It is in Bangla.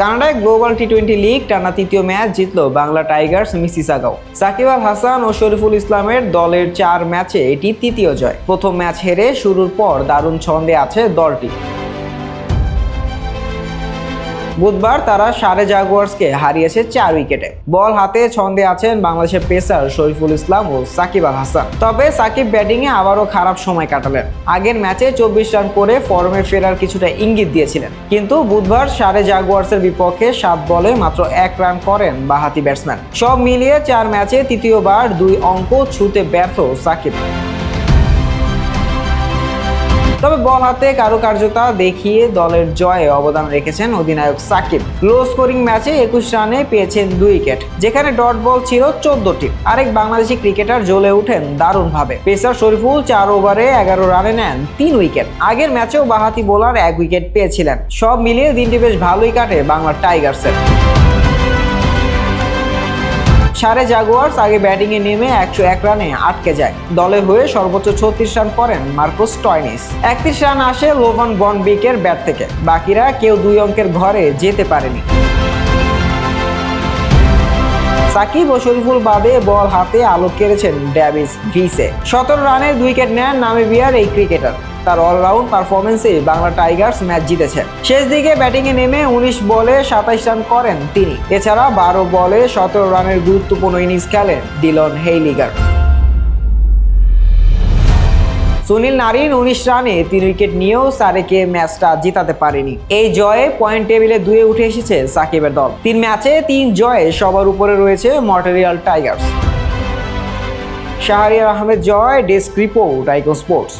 কানাডায় গ্লোবাল টি টোয়েন্টি লিগ টানা তৃতীয় ম্যাচ জিতল বাংলা টাইগার্স মিসিসাগাও। সাকিব আল হাসান ও শরীফুল ইসলামের দলের চার ম্যাচে এটি তৃতীয় জয়। প্রথম ম্যাচ হেরে শুরুর পর দারুণ ছন্দে আছে দলটি। বুধবার তারা সারে জাগুয়ার্সকে হারিয়েছে চার উইকেটে। বল হাতে ছন্দে আছেন বাংলাদেশের পেসার শরীফুল ইসলাম ও সাকিব আল হাসান। তবে সাকিব ব্যাটিংয়ে আবারও খারাপ সময় কাটালেন। আগের ম্যাচে চব্বিশ রান করে ফর্মে ফেরার কিছুটা ইঙ্গিত দিয়েছিলেন। কিন্তু বুধবার সারে জাগুয়ার্সের বিপক্ষে সাত বলে মাত্র এক রান করেন বাহাতি ব্যাটসম্যান। সব মিলিয়ে চার ম্যাচে তৃতীয়বার দুই অঙ্ক ছুতে ব্যর্থ সাকিব। তবে বল হাতে কারুকার্যতা দেখিয়ে দলের জয়ে অবদান রেখেছেন অধিনায়ক সাকিব। লো স্কোরিং ম্যাচে একুশ রানে পেয়েছেন দুই উইকেট, যেখানে ডট বল ছিল চোদ্দটি। আরেক বাংলাদেশি ক্রিকেটার জ্বলে ওঠেন দারুণভাবে। পেসার শরীফুল চার ওভারে এগারো রানে নেন তিন উইকেট। আগের ম্যাচেও বাহাতি বোলার এক উইকেট পেয়েছিলেন। সব মিলিয়ে দিনটি বেশ ভালোই কাটে বাংলার টাইগার্সের সারে জাগুয়ার্স আগে ব্যাটিংয়ে নেমে একশো এক রানে আটকে যায়। দলের হয়ে সর্বোচ্চ ছত্রিশ রান করেন মার্কোস টয়নিস। একত্রিশ রান আসে লোভান বনবিকের ব্যাট থেকে। বাকিরা কেউ দুই অঙ্কের ঘরে যেতে পারেনি। সাকিব ও শরীফুল বাদে বল হাতে আলো কেড়েছেন ড্যাভিস ভিসে। সতেরো রানে উইকেট নেন নামিবিয়ার এই ক্রিকেটার। তার অলরাউন্ড পারফরমেন্সে বাংলা টাইগার্স ম্যাচ জিতেছে শেষ দিকে ব্যাটিংয়ে নেমে উনিশ বলে সাতাইশ রান করেন তিনি। এছাড়া বারো বলে সতেরো রানের গুরুত্বপূর্ণ ইনিংস খেলেন ডিলন হেইলিগার। সুনীল নারিন উনিশ রানে তিন উইকেট নিয়েও সারেকে ম্যাচটা জিতাতে পারেনি। এই জয়ে পয়েন্ট টেবিলে দুয়ে উঠে এসেছে সাকিবের দল। তিন ম্যাচে তিন জয়ে সবার উপরে রয়েছে Montreal Tigers Shahriar Ahmed Joy, desk report আইকো sports